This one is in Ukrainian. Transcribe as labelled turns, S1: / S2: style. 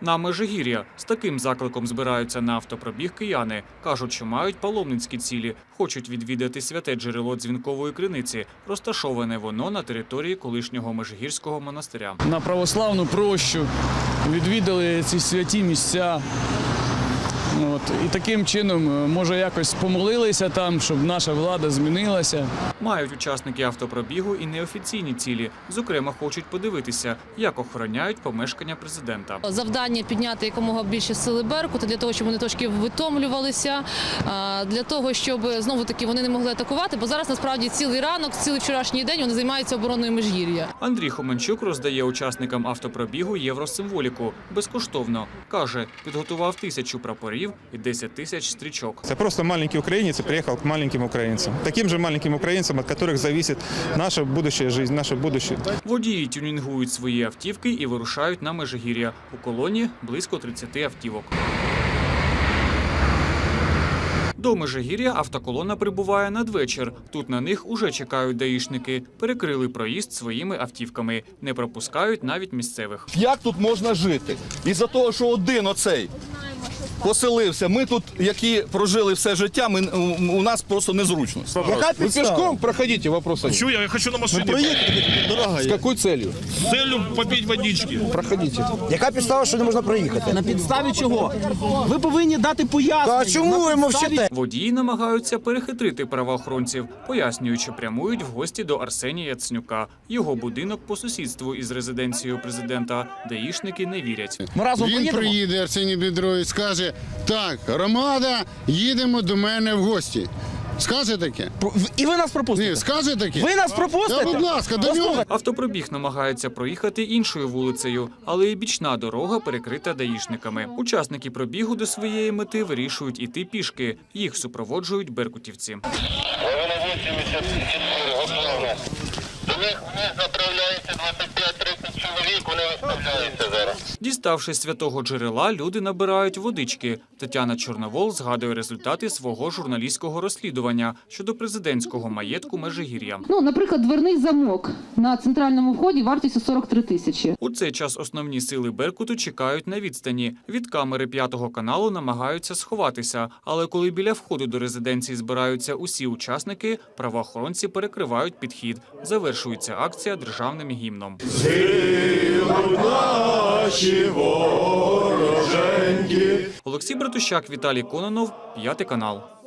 S1: На Межигір'я з таким закликом збираються на автопробіг кияни. Кажуть, що мають паломницькі цілі, хочуть відвідати святе джерело дзвінкової криниці. Розташоване воно на території колишнього Межигірського монастиря.
S2: на православну прощу, відвідали ці святі місця. От, і таким чином, е, може, якось помолилися там, щоб наша влада змінилася.
S1: Мають учасники автопробігу і неофіційні цілі. Зокрема, хочуть подивитися, як охороняють помешкання президента.
S3: Завдання підняти якомога більше сили Беркута для того, щоб вони трошки витомлювалися, для того, щоб знову таки вони не могли атакувати. Бо зараз насправді цілий ранок, цілий вчорашній день вони займаються обороною Межгір'я.
S1: Андрій Хоменчук роздає учасникам автопробігу євросимволіку безкоштовно. каже, підготував тисячу прапорів і 10 тисяч стрічок.
S4: Это просто маленький украинец и приехал к маленьким украинцам. Таким же маленьким украинцам, от которых зависит наша будущая жизнь, наше будущее.
S1: Водії тюнінгують свої автівки і вирушають на Межигір'я. У колоні близько 30 автівок. До Межигір'я автоколона прибуває надвечір. Тут на них уже чекають даїшники. Перекрили проїзд своїми автівками. Не пропускають навіть місцевих.
S5: Як тут можна жити? Із-за того, що один оцей поселився. Ми тут, які прожили все життя, ми, у, нас просто незручно.
S6: Яка Вы пешком проходите, вопрос один.
S7: Чего я? Я хочу на машине.
S6: С какой целью?
S7: С целью попить водички.
S6: Проходите.
S8: Яка підстава, що не можна проїхати?
S9: На підставі чого? Ви повинні дати пояснення.
S8: А чому ви мовчите?
S1: Водії намагаються перехитрити правоохоронців, пояснюють, що прямують в гості до Арсенія Яценюка. Його будинок по сусідству із резиденцією президента. Даїшники не вірять.
S9: Ми разом
S10: Він
S9: поїдемо?
S10: приїде Арсеній Бідрович, скаже: так, громада, їдемо до мене в гості. Скаже таке?
S9: І ви нас пропустите?
S10: Ні, скаже таке.
S9: Ви нас пропустите?
S10: Да, будь ласка, до нього.
S1: Автопробіг намагається проїхати іншою вулицею, але і бічна дорога перекрита даїшниками. Учасники пробігу до своєї мети вирішують іти пішки. Їх супроводжують беркутівці.
S11: 84, зараз.
S1: Діставши святого джерела, люди набирають водички. Тетяна Чорновол згадує результати свого журналістського розслідування щодо президентського маєтку Межигір'я.
S12: Ну, наприклад, дверний замок на центральному вході вартістю 43 тисячі.
S1: У цей час основні сили Беркуту чекають на відстані. Від камери п'ятого каналу намагаються сховатися. Але коли біля входу до резиденції збираються усі учасники, правоохоронці перекривають підхід. Завершується акція державним гімном. Олексій Братущак, Віталій Кононов, п'ятий канал.